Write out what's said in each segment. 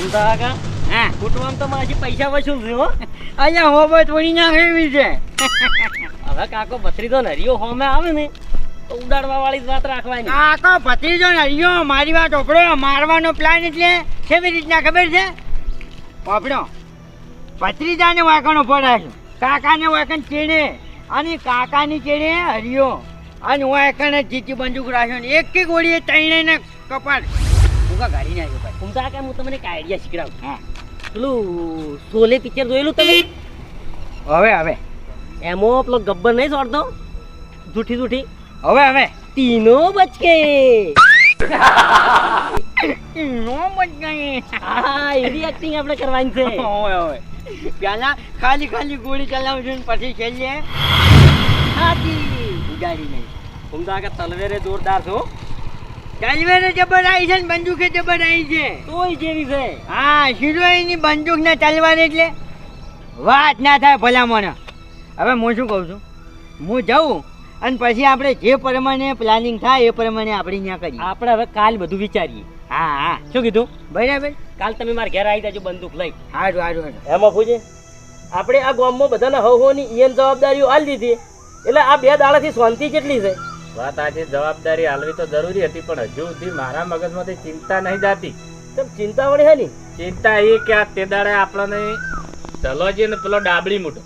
ઘૂમતા હા. કુટુંબ તો મારી પૈસા વસૂલ છે હો અહીંયા હોબો થોડી ના એવી છે. હવે કાકો ભત્રીજો નરિયો હોમે આવે ને તો ઉડાડવા વાળી વાત રાખવાની. કાકો ભત્રીજો ને હરિયો મારી વાત ઓપડો મારવાનો પ્લાન એટલે કેવી રીતના ખબર છે? ઓપડો ભત્રીજાને વાંકણો પડાશું કાકાને વાંકણ ચેડે અને કાકાની ચેડે હરિયો. અને વાંકણ જીતી બંદૂક રાખ્યો ને એક એક ગોળીએ તૈણે કપાટ ઉગા ગાડી નાખ્યો ભાઈ કે હું તમને એક આઈડિયા શીખડાવું હા. પેલું સોલે પિક્ચર જોયેલું તમે? હવે હવે. એમાં પેલો ગબ્બર નહીં છોડતો? જૂઠી જૂઠી. હવે હવે. તીનો બચકે. તીનો બચકે. હા એવી એક્ટિંગ આપણે કરવાની છે. ઓય ઓય પેલા ખાલી ખાલી ગોળી ચલાવશું ને પછી છેલ્લે હાજી ઉગાડી નહીં. સમજા કે તલવેરે જોરદાર છો? તલવારે જબર આવી છે ને બંદૂકે જબર આવી છે. તોય જેવી છે. હા શિરોઈની બંદૂક ને તલવાર એટલે વાત ના થાય ભલામણ. હવે હું શું કહું છું? હું જાઉં અને પછી આપણે જે પ્રમાણે પ્લાનિંગ થાય એ પ્રમાણે આપણે ત્યાં કરીએ. આપણે હવે કાલ બધું વિચારીએ. હા હા. શું કીધું? બરાબર. કાલ તમે મારા ઘેર આવી જજો બંદૂક લઈ. સારું સારું એમાં પૂછે આપણે આ ગામમાં બધાના હવ હોની ઈયન જવાબદારીઓ આલી દીધી. એટલે આ બે દાડાથી શાંતિ કેટલી છે? વાત આજે જવાબદારી હાલવી તો જરૂરી હતી પણ હજુ સુધી મારા મગજમાંથી ચિંતા નહીં જાતી. કેમ ચિંતા વળી હે ની ચિંતા એ કે આ તે દાડે આપણને ચલોજી ને પેલો ડાબડી મૂઠો.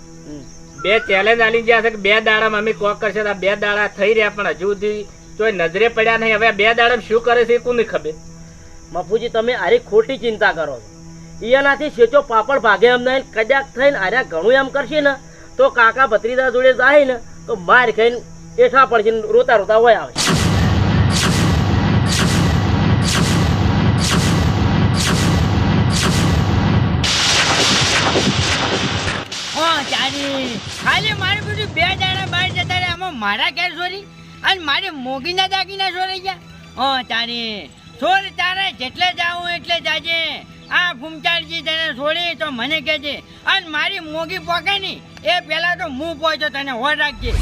બે ચેલેન્જ આલી ગયા છે કે બે દાડામાં અમે કોક કરશે આ બે દાડા થઈ રહ્યા પણ હજુ સુધી કોઈ નજરે પડ્યા નહીં. હવે બે દાડા શું કરે છે એ કોને ખબર? મફુજી તમે આરી ખોટી ચિંતા કરો છો. ઈયાનાથી સેચો પાપડ ભાગે એમ નહીં. કદાચ થઈને આર્યા ઘણું એમ કરશે ને તો કાકા ભત્રીદા જોડે જાય ને તો માર ખાઈને એઠા પડશે ને રોતા રોતા હોય આવે. ખાલી મારે બધું બે દાડા બહાર જતા રહ્યા. આમાં મારા ઘેર ચોરી અને મારી મોગીના દાગીના ચોરી ગયા. હા તારી છોડ તારે જેટલે જાવું એટલે જાજે. આ ફૂમચાડજી તને છોડી તો મને કહેજે. અને મારી મોગી પોકે ની એ પેલા તો હું પહોંચો તને હોર રાખજે.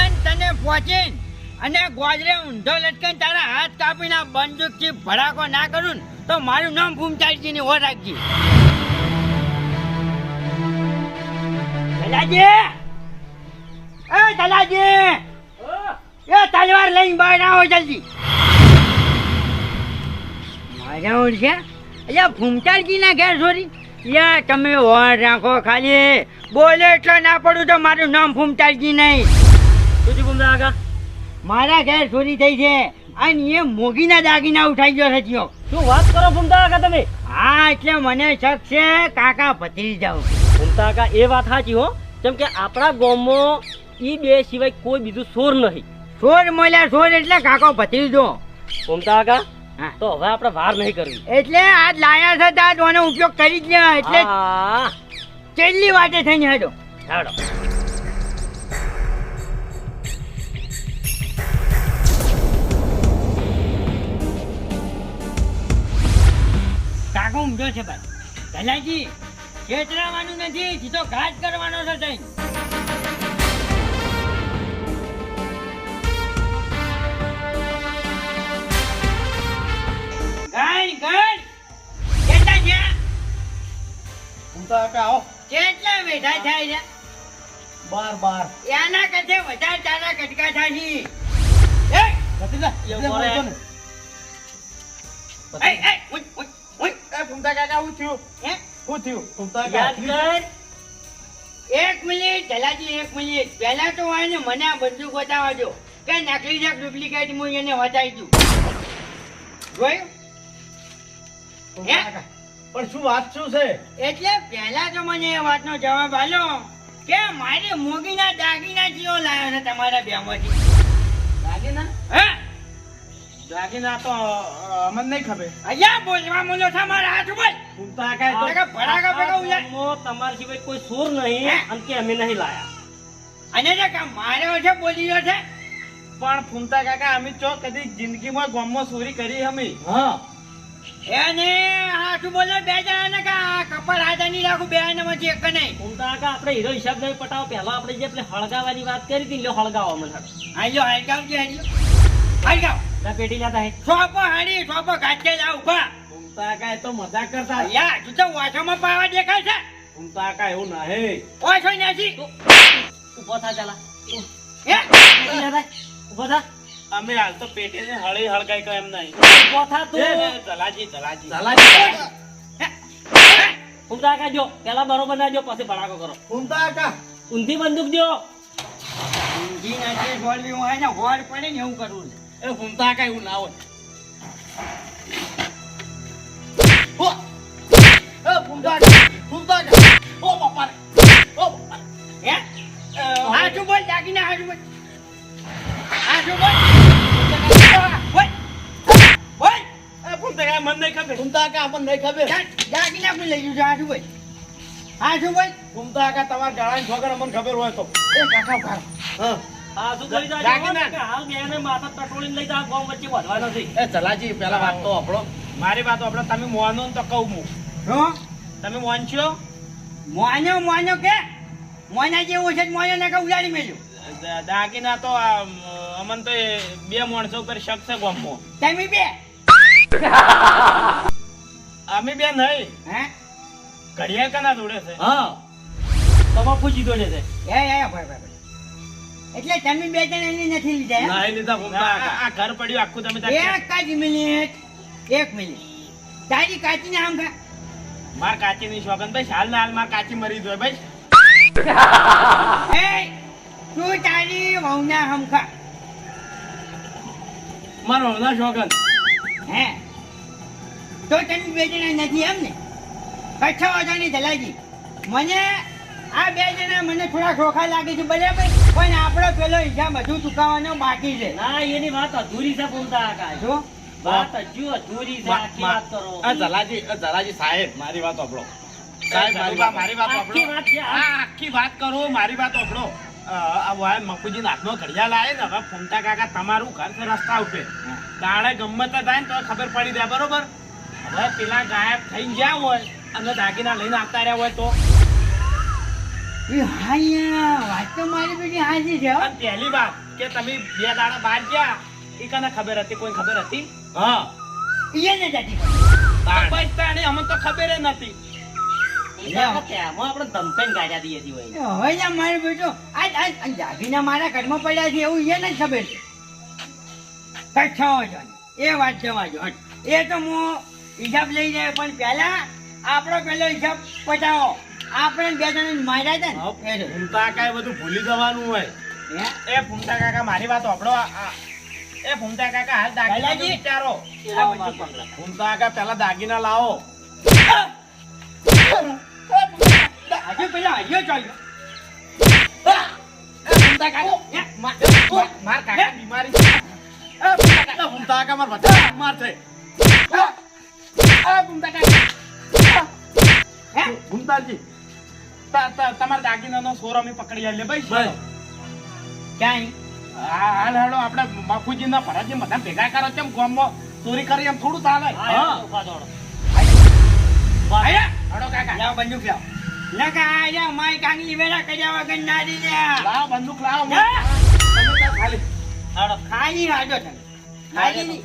અને તને પહોંચીને અને ગોજરે ઊંધો લટકાઈ તારા હાથ કાપીને આ બંદૂકથી ભડાકો ના કરું તો મારું નામ ફૂમચાડજી ની હોર રાખજે. તલાજી એ દલાજી એ તલવાર લઈને બહાર આવો જલ્દી. મારા ઓળશે અલ્યા ભૂમતાલજી ના ઘેર છોરી યા, તમે ઓર રાખો ખાલી. બોલે એટલો ના પડું તો મારું નામ ભૂમતાલજી નહીં. મારા ઘેર ચોરી થઈ છે. અને એ મોગીના દાગીના ઉઠાઈ ગયો છે જીઓ શું વાત કરો ફૂમતા કાકા તમે? હા એટલે મને શક છે કાકા ભત્રી જાવ ફૂમતા કાકા એ વાત સાચી હો. કેમ કે આપણા ગામમાં ઈ બે સિવાય કોઈ બીજું સોર નહીં. સોર મળ્યા સોર એટલે કાકો ભત્રી દો ફૂમતા કાકા તો હવે આપણે વાર નહીં કરવી. એટલે આજ લાયા છે તાજ ઓનો ઉપયોગ કરી જ લે એટલે કેટલી વાતે થઈને હેડો. ચાલો ઊંધો છે ભાઈ. ભલાજી છેતરાવાનું નથી સીધો ઘાત કરવાનો છે તઈ કેટલા છે કેટલા બેઠા થાય છે? બાર બાર. એના કથે વધારે તારા કટકા થાય છે. એ એ એ હે યાદ કર. એક મિનિટ જલાજી એક મિનિટ. પહેલા તો હોય ને મને આ બંદૂક બતાવવા દો. કે નકલી છે ડુપ્લિકેટ હું એને બતાવી દઉં. જોયું? હે? પણ શું વાત શું છે? એટલે પહેલા તો મને એ વાતનો જવાબ આલો કે મારી મોગીના દાગીના જીઓ લાવ્યો છે તમારા બેમાંથી. દાગીના? હે? દાગીના તો અમને નહીં ખબર. અહીંયા બોલવા મોલો છે મારા હાથ ભાઈ ફૂલતા કાંઈ તો. કે ભડાકા ભડાકા ઉયા. મો તમારા સિવાય કોઈ સોર નહીં? અને કે અમે નહીં લાયા. અને જે કામ માર્યો છે બોલ્યો છે? પણ ફૂમતા કાકા અમે ચો કદી જિંદગીમાં ગામમાં ચોરી કરી અમે? હા. એને હાથ બોલે બે જણાને કે આ કપાળ હાથે નહીં રાખું બે માંથી એક નહીં ગુમતા કાકા આપણે હીરો હિસાબ નહીં પટાવો. પહેલા આપણે જે આપણે હળગાવાની વાત કરી હતી એટલે હળગાવો મને હાલ્યો હાલગાવ કે હાલ્યો. હાલગાવ ના પેટી લેતા હે હાડી સોપો ઘાટે જા ઊભા કાકા તો મજાક કરતા. યા તું તો વાછોમાં પાવા દેખાય છે. ફૂમતા કાય એવું નહીં વાછો નથી ઊભો થા ચાલા. હે? ઊભો થા. અમે હાલ તો પેટે ને હળી હળગાઈ કહે એમ નહીં. ઊભો થા તું. એ, એ, દલાજી દલાજી ફૂમતા જો. પેલા બરોબર ના જો પછી ભડાકો કરો. ફૂમતા કાકા ઊંધી બંદૂક જો ઊંઘી નથી છોડવી હોય ને હોડ પડે ને એવું કરવું છે. એ ફૂમતા કાકા એવું ના હોય. ઓ! એ ફૂમતા કાકા ઓ બાપા ઓ બાપા હે? એ, બોલ દાગીને હા બોલ. હા બોલ. બોલ બોલ એ ફૂમતા કાકા મને નહીં ખબર. કાકા મને નહીં ખબર. દાગીને આપણે લઈ જવું છે હા શું બોલ. હા શું બોલ ફૂમતા તમારા ગાળાની છોકરા મને ખબર હોય તો. એ કાકા હા. મારી વાત આપણો તમે મોનો ને તો કહું હું. તમે મોનો મોનો કે? મોના જેવું છે મોનો ને કે ઉડાડી મેલ્યું? દાગીના તો અમન તો એ બે માણસો ઉપર શક છે ગામમાં તમે બે? અમે બે નહીં. હે? ઘડિયાળ કના જોડે છે? હા. પૂછી દોડે છે. એ એ ભાઈ ભાઈ. એટલે તમે બે જણ એને નથી લીધા ના નહીં લીધા આ ઘર પડ્યું આખું તમે એક જ મિનિટ એક મિનિટ. તારી કાચીને આમ ખા માર કાચી ની શોગન ભાઈ હાલ ના હાલ માર કાચી મરી જોય ભાઈ. એ તું તારી વહુના હમખા મારો વહુના શોગન હે? તો તમે બે જણા નથી એમ ને? કચ્છા વાજાની જલાજી મને આ બે જણા મને થોડા ખોખા લાગે છે બરાબર? પણ આપણો પેલો ઈજા બધું ચૂકવવાનો બાકી છે. ના એની વાત અધૂરી છે બોલતા કાકા. જો? વાત હજુ અધૂરી છે આખી વાત કરો. આ જલાજી જલાજી સાહેબ મારી વાત સાંભળો. સાહેબ મારી વાત મારી આખી વાત છે આ. આખી વાત કરો મારી વાત સાંભળો. આ વાય મકુજી હાથનો ઘડિયાળ આવે ને હવે ફૂમતા કાકા તમારું ઘર છે રસ્તા ઉપર. દાડે ગમત થાય ને તો ખબર પડી જાય બરોબર? હવે પેલા ગાયબ થઈ ગયા હોય અને દાગીના લઈને આવતા રહ્યા હોય તો? વાત તો મારી બેટી હાજી છે અને પહેલી વાત કે તમે બે દાડા બહાર ગયા એ કને ખબર હતી? કોઈ ખબર હતી? હા. એને જતી બસ તાણે અમને તો ખબર ય નથી. તેમાં આપણે ધમકાઈને ગાડ્યા દઈએ છીએ હોય. હવે ના મારો બેટો આજ આજ આજ દાગીના મારા ઘરમાં પડ્યા છે એવું એ ખબર. છે એ વાત. એ તો હું હિસાબ લઈ જાય પણ પહેલા આપણો પેલો હિસાબ પટાવો આપણે બે જણ માર્યા હતા ને એ જો. ફૂમતા કાકા બધું ભૂલી જવાનું હોય હે? એ ફૂમતા કાકા મારી વાત આપડો આ- એ ફૂમતા કાકા હાલ દાગીના. વિચારો ફૂમતા કાકા પેલા દાગીના લાવો આજે પેલા હજુ ચાલ્યો એ ફૂમતા કાકા માર કાકા બીમારી છે. એ ફૂમતા કાકા, માર કાકા માર છે એ ફૂમતા કાકા હે? ફૂમતાજી તમારા દાગીનાનો સોર અમે પકડી આવીએ ભાઈ. ક્યાંય? હા હાલ હાલો આપણે બાપુજીના ભરાજી બધા ભેગા કરો કેમ ગામમાં ચોરી કરી એમ થોડું ચાલે. હડો હા. ઊભા દોડો. કાકા. લાવ બંદૂક લાવ. નકા આયા માય કાંગલી વેળા કર્યા વગર ના દીધા લાવો બંદૂક લાવો. ખાલી. હાલો. ખાલી હાજો ખાલી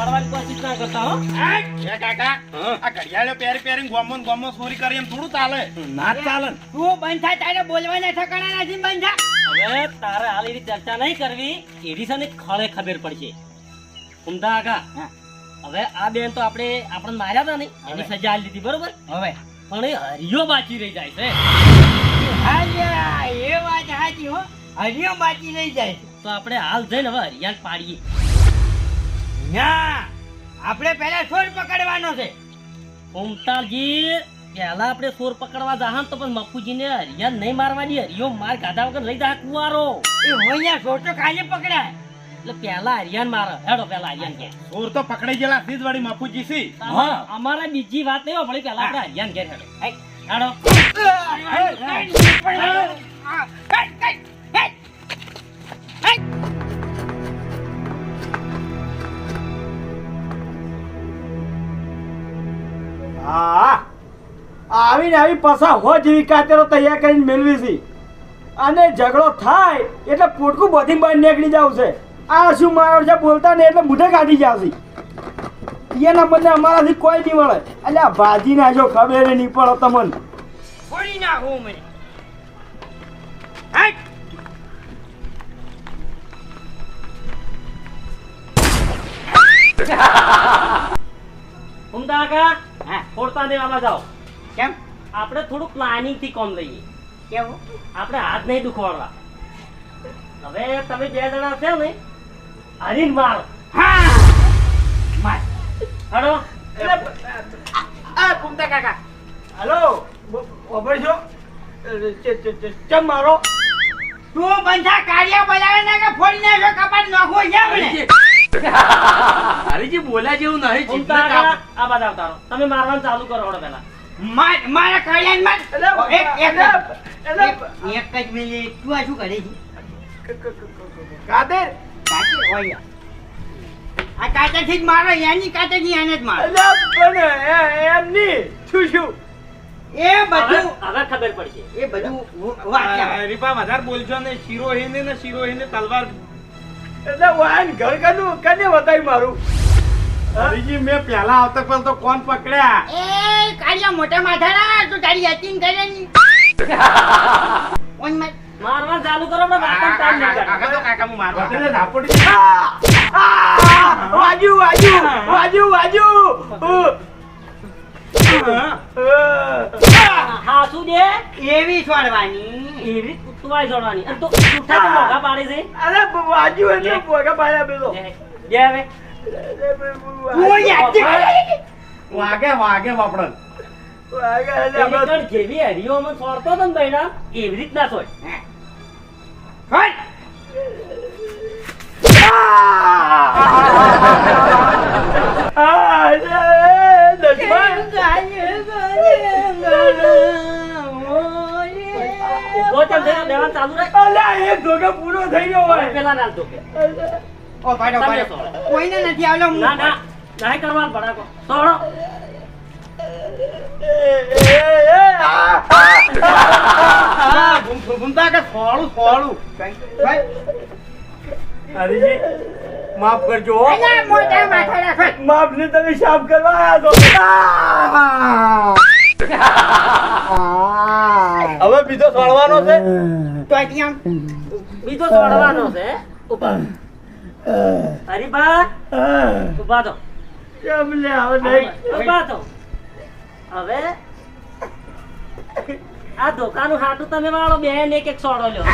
દોડવાની કોશિશ ના કરતા હો. એ કાકા આ ઘડિયાળો પહેરી પહેરીને ગામમાં ને ગામમાં કરી એમ થોડું ચાલે. ના ચાલે તું બંધ થા તારે બોલવાના ઠકાણા નથી બંધ થા. હવે તારે હાલ એવી ચર્ચા નહીં કરવી. એની છે ને ખળે ખબર પડશે. ઉમદા આગા હા. હવે આ બેન તો આપણે આપણે માર્યા હતા ને એની સજા આલી દીધી બરોબર? હવે. પણ એ હરિયો બાકી રહી જાય છે. હા એ વાત સાચી હો. હરિયો બાકી રહી જાય છે. તો આપણે હાલ જઈને હવે હરિયાણ પાડીએ. ના આપણે પહેલા છોડ પકડવાનો છે ઓમતાજી પહેલા આપણે સોર પકડવા જાહન તો પણ મફુજીને હરિયા નહીં મારવાની હરિયો માર ગાધા વગર લઈ જા કુવારો એ હોયા સોર તો કાલે પકડાય એટલે પહેલા હરિયાન મારે હેડો પહેલા હરિયાન કે સોર તો પકડાઈ ગયેલા સીધ વાળી મફુજી સી હા અમારા બીજી વાત નહીં ભલે પહેલા આપણે હરિયાન ઘેર હેડો હેડો હા. આવીને આવી પાછા હો જેવી કાતરો તૈયાર કરીને મેળવી છે. અને ઝઘડો થાય એટલે પોટકું બધી બહાર નીકળી જાવ છે. આ શું મારો છે બોલતા ને એટલે મુઢે કાઢી જશે. એના બદલે અમારાથી કોઈ નહીં મળે. એટલે આ ભાજી જો ખબર નહીં પડો તમને. ફોડી નાખો મને. ઉમદા કાકા? હા ફોડતા દેવામાં જાઓ. કેમ? આપણે થોડું પ્લાનિંગથી કોમ લઈએ. કેવું? આપણે હાથ નહીં દુખવાડવા. હવે તમે બે જણા છે ને હરીન મારો. હા! માર. હડો આ કુમતા કાકા. હલો. ખબર છો? ચમ મારો? તું બંધા કાઢ્યા બજાવે ને કે ફોડી નાખ્યો કપાટ નાખો છે હરીજી બોલ્યા જેવું નહીં ઉમદા કાકા આ બાદ આવતા તમે મારવાનું ચાલુ કરો હળો પહેલા. મારા કાર્યન માર એક એક જ મિનિટ. તું આ શું કરે છે? કાદર કાચી હોય. આ કાચેથી જ મારો એની કાચેથી એને જ મારો. પણ એ- શું શું? એ બધું હવે ખબર પડશે. એ બધું રીપા વધારે બોલજો ને શિરો હિને ને શિરો હિને તલવાર એટલે વાયન ઘર કનું કને બતાવી મારું. હરીજી મેં પહેલા આવતા પહેલા તો કોણ પકડ્યા? એ કાળિયા મોટા માથાના તું તારી યતીન કરે ની ઓન મત મારવા ચાલુ કરો પણ ટાઈમ નહીં કાઢો. કાકા તો કાકા હું મારવા આ! આ! વાજુ વાજુ વાજુ વાજુ હા. શું દે એવી છોડવાની. એવી? કુતવાઈ જોડવાની અને તો જૂઠા તો મોગા પાડે છે. અરે વાજુ એટલે મોગા પાડ્યા બેલો દે હવે. હું યાતી વાગે વાગે વાપડન વાગે એટલે આપણે- જેવી હરીઓમાં સોરતો હતો ને એવી આ! ઊભો તેમ ચાલુ રાખ. અલ્યા, એક ધોકે પૂરો થઈ ગયો હોય. પેલા ના ધોકે. ઓ પાડો પાડો કોઈને નથી આવલો ના ના. ભડાકો. માફ કરજો માફ ને તમે સાફ કરવા આવ્યા છો. બીજો સોળવાનો છે? તો ત્યાં બીજો સોળવાનો છે ઊભા હરીબા ઊભા તો કેમ લે હવે નહીં? ઊભા તો હવે આ દુકાનું હાટું તમે વાળો બેન એક એક સોડો લ્યો.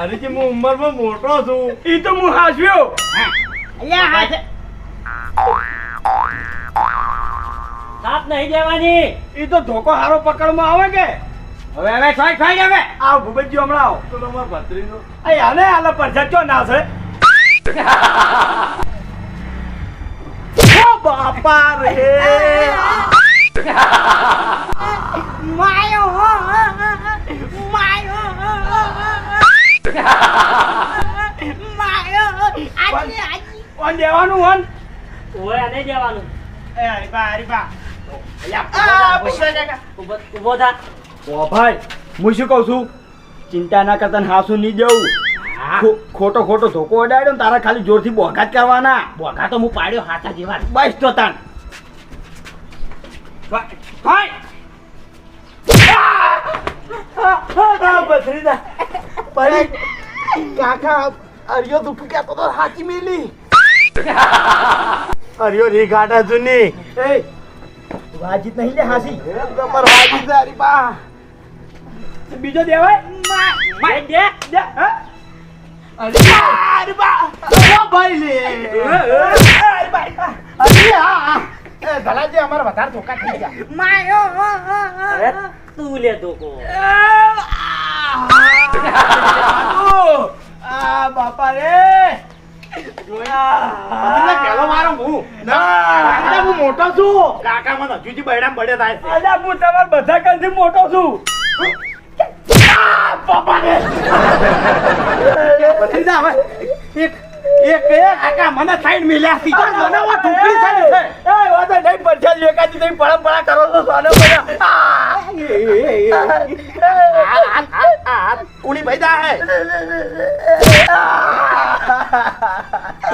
અરે કે હું. ઉંમરમાં મોટો છું. ઈ તો હું હાસ્યો. અલ્યા હાથ સાપ નહીં દેવાની. એ તો ધોકો હારો પકડમાં આવે કે? હવે હવે છોડ છોડ હવે. આવ ભૂપતજી હમણાં આવો. તો તમારો ભત્રીનો? આ આને આલે પરછા ના છે? ઓ બાપા રે. માયો માયો માયો આજી આજી. ઓન દેવાનું ઓન. ઓય આને દેવાનું. એ હરીપા હરીપા ઊભો થા ઓ ભાઈ હું શું કહું છું? ચિંતા ના કરતા હાસુ નહીં જવું ખોટો ખોટો ધોકો અડાડ્યો ને તારા ખાલી જોરથી બોઘાત કરવાના. બોગા તો હું પાડ્યો હાથા જેવા. બસ તો તાન. બસરીદા ભાઈ. કાકા અરિયો દુખી ગયા તો હાચી મેલી. અરિયો રી ગાડા જુની એ વાજીત નહીં લે હાસી તમાર વાજીત તારી બા બીજો દેવાય મા દે દે હા અરે અરે બા ઓ ભાઈ લે અરે ભાઈ અરે આ એ ભલાજી વધારે ધોકા થઈ ગયા માયો અરે તું લે ધોકો આ બાપા રે એટલે પેલો મારો હું ના. હું મોટો છું. કાકા મને હજુ બૈડામ બળે થાય છે. અલ્યા હું તમાર બધા કરતી મોટો છું. હવે એક એક એક કાકા મને સાઈડ મિલ્યા તો મને વા ઢોકળી થાય. છે એ વાતો નહીં પરછા લેકાતી નહીં પડમ કરો છો સોનો હાથ કુણી ભૈદા હે.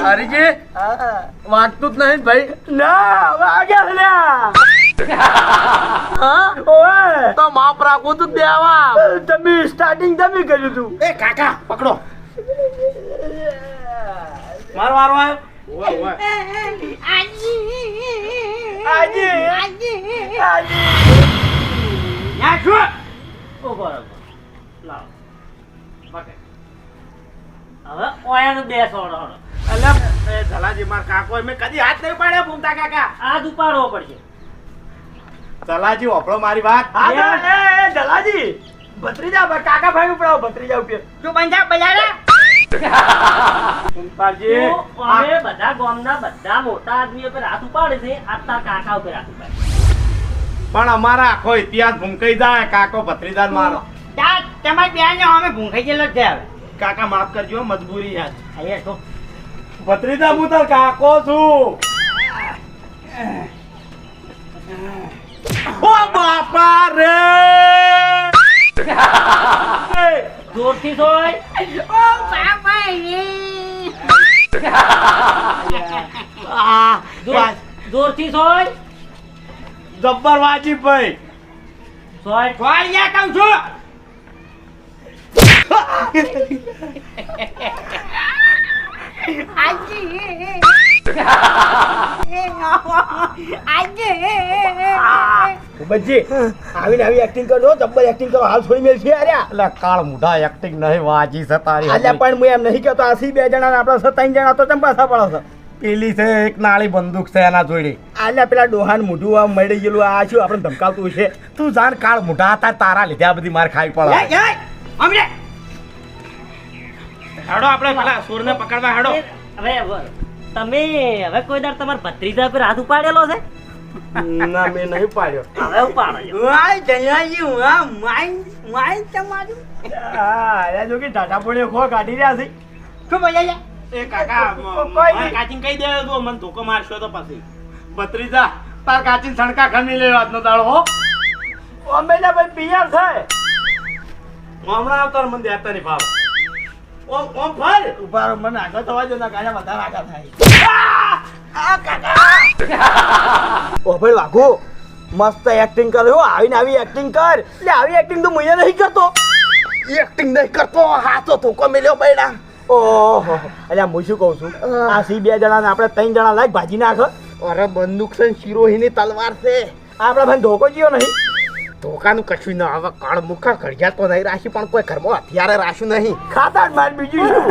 હરીજી વાગતું જ નહીં ભાઈ. ના વાગ્યા લ્યા. ઓય. તો માપ રાખવું તું દેવા તમે સ્ટાર્ટિંગ તમે કર્યું તું. એ કાકા પકડો. મારો વારો આવ્યો ઓય, ઓય. આજી આજી ન્યા શું? ઊભો રહો, ઊભો રહો. લાવો. પકડ. હવે ઓયાનું બે સોડો એ ધલાજી માર કાકો મેં કદી હાથ નહીં પાડ્યા ભૂમતા કાકા હાથ ઉપાડવો પડશે ધલાજી ઓપડો મારી વાત જલાજી ભત્રીજા કાકા ભાઈ ઉપડાવો ભત્રીજા ઉપયોગ તું પંજાબ તો અમે બધા ગામના બધા મોટા આદમીઓ પર હાથ ઉપાડે છે આ તાર કાકા ઉપર હાથ ઉપાડે. પણ અમારા આખો ઇતિહાસ ભૂંકાઈ જાય કાકો ભત્રીજા મારો. તા તમારી બેન અમે ભૂંખાઈ ગયેલો જ છે હવે. કાકા માફ કરજો મજબૂરી યાર અહીંયા તો ભત્રીજા હું તાર કાકો છું. ઓ બાપા રે. જોરથી સોય ઓ બાપા જોર- જોરથી સોય જબ્બર વાજી ભાઈ. સોય વાળિયા કહું છું. બચ્ચી આવીને આવી એક્ટિંગ કરજો જબ્બર એક્ટિંગ કરો. હાલ છોડી મેલ છે અર્યા એટલે કાળ મુઢા એક્ટિંગ નહીં વાજી છે તારી અલ્યા પણ હું એમ નહીં કહેતો આસી બે જણા આપણે છે ત્રણ જણા તો ચમ પાછા પડો છો? પેલી છે એક નાળી બંદૂક છે એના જોડે. આલે પેલા ડોહાન મોઢું આમ મળી ગયેલું આ શું આપણે ધમકાવતું છે તું જાણ કાળ મોઢા હતા તારા લીધે આ બધી માર ખાઈ પડે અમરે હેડો આપણે પેલા સુરને પકડવા હેડો. હવે હવે તમે હવે કોઈ દર તમારા ભત્રીજા પર હાથ ઉપાડેલો છે? ના મેં નહીં પાડ્યો. હવે પાડ્યો. વાય જયાજી વા માઈન માઈન તમારું. હા અલ્યા જો કે ટાટા પોળે ખો કાઢી રહ્યા છે. શું બોલ્યા એ કાકા કોઈ કાચીન કહી દે તો મને ધોકો મારશો તો પછી. ભત્રીજા તાર કાચીન સણકા ખમી લેવા આજનો દાડો હો. ઓમેલા ભાઈ પિયર છે. હમણાં આવતા મને દેતા નહીં ભાવ. ઓમ ઓમ ફર ઊભા રહો, મને આગળ થવા દો ના કાયા વધારે આગળ થાય. ઓ ભાઈ લાગુ. મસ્ત એક્ટિંગ કર્યો આવીને આવી એક્ટિંગ કર. એટલે આવી એક્ટિંગ તો હું નહીં કરતો. એક્ટિંગ નહીં કરતો. હાથો ધોકો મેલ્યો બૈડા ઓહો. એટલે હું શું કહું છું? આ સી બે જણાને આપણે ત્રણ જણા લાગ ભાજી નાખ અરે બંદૂક છે શિરોહીની તલવાર છે. આપણે ભાઈ ધોકો જીયો નહીં. ધોકાનું કશું ન હવે કાળ મુખા ઘડિયાળ તો નહીં રાશી પણ કોઈ ઘરમાં હથિયારે રાશું નહીં. ખાતા જ માર બીજું શું?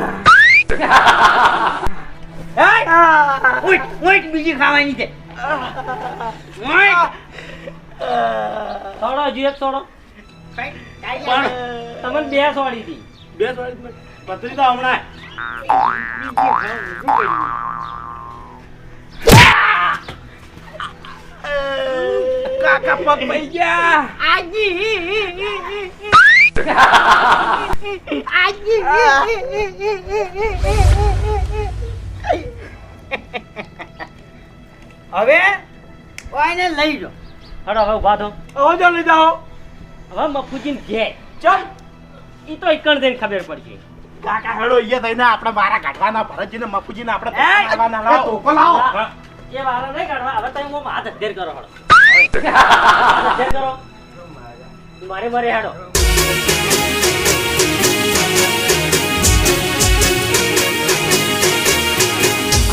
ઉઠ ઉઠ બીજી ખાવાની છે થોડો સોડો હજુ એક સોડો પણ તમને બે સોડી હતી બે સોળી ભત્રીજા હમણાં કાકા પગ પઈ ગયા હવે? કોઈને લઈ જો હડો હવે ઊભા થો. હવે જો લઈ જાઓ. હવે મફુજીને ઘે ચલ. ઈ તો એકણ જઈને ખબર પડશે. કાકા હેડો ઈએ થઈને આપણે મારા કાઢવાના ભરતજીને મફુજીને આપણે કાઢવાના લાવો. ધોકો લાવો. એ વાળા નહીં કાઢવા. હવે તમે હું હાથ અધેર કરો હડો. અધેર કરો. મારે મારે હેડો.